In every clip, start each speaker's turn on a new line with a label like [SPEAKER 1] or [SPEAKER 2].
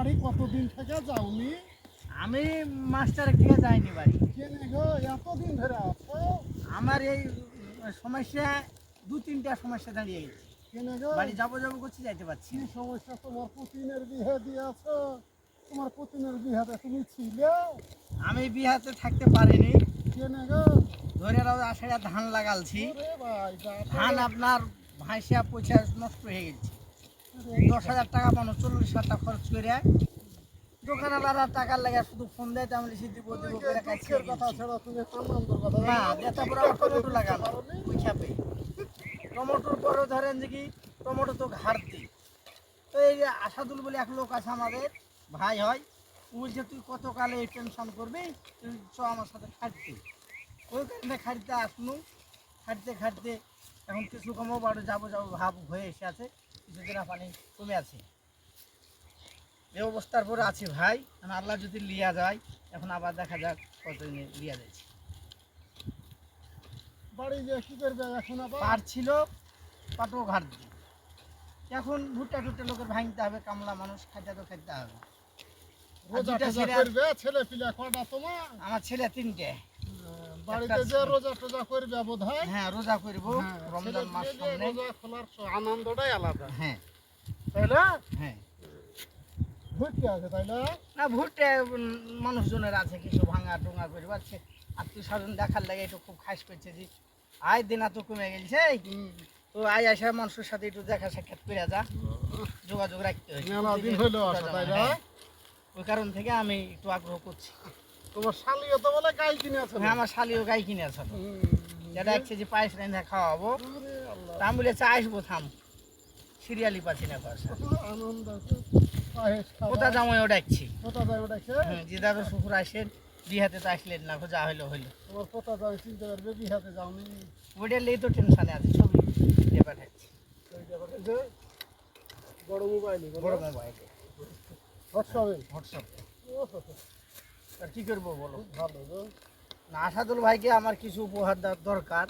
[SPEAKER 1] বাড়ি কতদিন থেকে যাওনি?
[SPEAKER 2] আমি মাস্টারের থেকে যাইনি বাড়ি।
[SPEAKER 1] এতদিন ধরে আছো?
[SPEAKER 2] আমার এই সমস্যা দু তিনটা সমস্যা দাঁড়িয়ে গেছে। বাড়ি যাব যাব করছি যাইতে পারছি।
[SPEAKER 1] সমস্যা তোমার পুতিনের বিয়ে দিয়েছ? তোমার পুতিনের বিয়েতে তুমি ছিলে?
[SPEAKER 2] আমি বিহাতে থাকতে পারিনি। ধরে রাও আষাঢ়ে ধান লাগালছি। ধান আপনার ভাইসা পয়সা নষ্ট হয়ে গেছে। দশ হাজার টাকা মানুষ চল্লিশ হাজার টাকা খরচ করে। দোকানওয়ালারা টাকার লাগে শুধু ফোন দেয় তেমন দিব দিব করে
[SPEAKER 1] যে
[SPEAKER 2] কাছে
[SPEAKER 1] কথা ছাড়া তুমি আনন্দের কথা
[SPEAKER 2] না
[SPEAKER 1] জানো?
[SPEAKER 2] পুরো আমার টমেটো লাগানো টমেটোর পরে ধরেন যে কি টমেটো তো ঘাটতি। তো এই যে আসাদুল বলে এক লোক আছে আমাদের ভাই হয় ও বলছে তুই কত কালে এই টেনশন করবি? তুই চ আমার সাথে খাটতে। ওই কারণে খাটতে আসনু খাটতে খাটতে এখন কিছু কমও বাড়ি যাব যাব ভাব হয়ে এসে আছে। কিছুদিন পানি কমে আছে। এই অবস্থার পরে আছি ভাই এখন আল্লাহ যদি লিয়া যায় এখন আবার দেখা যাক কতদিনে লিয়া যাচ্ছে
[SPEAKER 1] বাড়ি যে কি করবে এখন আবার?
[SPEAKER 2] পার ছিল পাটও ঘাট দিয়ে। এখন ভুট্টা টুট্টা লোকের ভাঙতে হবে কামলা মানুষ খাইতে তো খাইতে হবে।
[SPEAKER 1] রোজা
[SPEAKER 2] ছেলে
[SPEAKER 1] পিলা কটা তোমার?
[SPEAKER 2] আমার ছেলে তিনটে।
[SPEAKER 1] বাড়িতে যে রোজা টোজা করবে বোধ হ্যাঁ
[SPEAKER 2] রোজা করব।
[SPEAKER 1] হ্যাঁ,
[SPEAKER 2] রমজান মাস সামনে।
[SPEAKER 1] রোজা খোলার আনন্দটাই আলাদা।
[SPEAKER 2] হ্যাঁ।
[SPEAKER 1] তাই না
[SPEAKER 2] হ্যাঁ
[SPEAKER 1] আছে তাই না
[SPEAKER 2] না ভুট্টা মানুষজনের আছে কিছু ভাঙা টুঙা করে পাচ্ছে আত্মীয় স্বজন দেখার লাগে একটু খুব খাস করছে যে আয় দিনা তো কমে গেছে তো আয় আসা মানুষের সাথে একটু দেখা সাক্ষাৎ করে যা। যোগাযোগ রাখতে হ্যাঁ, ওই কারণ থেকে আমি একটু আগ্রহ করছি।
[SPEAKER 1] তোমার শালিও তো বলে গাই কিনে আছে।
[SPEAKER 2] হ্যাঁ আমার শালিও গাই কিনে আছে। যেটা এক কেজি পায়েস রেঁধে খাওয়াবো। তা আমি বলেছে আসব থাম। সিরিয়ালি পাচ্ছি না। পায়েস কোথা জামাইও ডাকছি?
[SPEAKER 1] কোথা ওটা খেয়ে?
[SPEAKER 2] হ্যাঁ দিদারও শ্বশুর আসেন বিহাতে তো আসলেন না যা হইল হইল।
[SPEAKER 1] তোমার কোথা যায় চিনতে পারবে? বিহাতে যাওনি।
[SPEAKER 2] ওইটা লেই তো টেনশনে আছে ছবি দিয়ে পাঠাচ্ছি
[SPEAKER 1] বড় মোবাইল
[SPEAKER 2] বড়। মোবাইলে
[SPEAKER 1] হোয়াটসঅ্যাপে
[SPEAKER 2] হোয়াটসঅ্যাপে আর কি করব বলো?
[SPEAKER 1] ভালো গো।
[SPEAKER 2] না আসাদুল ভাইকে আমার কিছু উপহার দেওয়ার দরকার?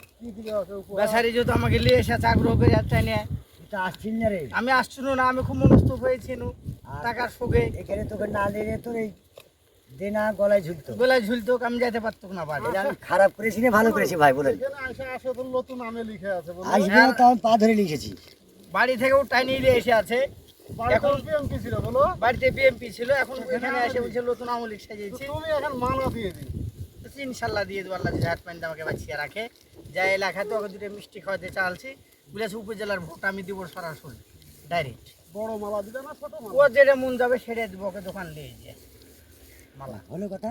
[SPEAKER 2] বেচারি যেহেতু আমাকে নিয়ে এসেছে আগ্রহ করে নিয়ে
[SPEAKER 3] এটা আসছিল না রে।
[SPEAKER 2] আমি আসছিল না আমি খুব মনস্থ হয়েছিল টাকার শোকে।
[SPEAKER 3] এখানে তোকে না দিলে তোর এই দেনা গলায় ঝুলতো।
[SPEAKER 2] বেলায় ঝুলতো আমি যেতে পারতাম না বাড়ি
[SPEAKER 3] আমি খারাপ করেছি না ভালো করেছি ভাই বলে
[SPEAKER 1] তো নতুন নামে লিখে আছে বলো
[SPEAKER 3] আসবে না তো আমি পা ধরে লিখেছি।
[SPEAKER 2] বাড়ি থেকেও টাইনি নিয়ে এসে আছে। এখন-
[SPEAKER 1] বিএমপি ছিল বলো।
[SPEAKER 2] বাড়িতে বিএমপি ছিল এখন এখানে এসে বলছে নতুন আমলিক সাজিয়েছি।
[SPEAKER 1] তুমি এখন মানা দিয়ে দিই
[SPEAKER 2] ইনশাল্লাহ দিয়ে দেবো আল্লাহ হাত প্যান্ট আমাকে বাঁচিয়ে রাখে। যা এলাকাতে ওকে দুটো মিষ্টি খাওয়াতে চালছি। বলেছে উপজেলার ভোট আমি দিব সরাসরি ডাইরেক্ট
[SPEAKER 1] বড় মালা দিবে না ছোট মালা?
[SPEAKER 2] ও যেটা মন যাবে সেটা দিব ওকে দোকান দিয়ে যে মালা।
[SPEAKER 3] ভালো কথা।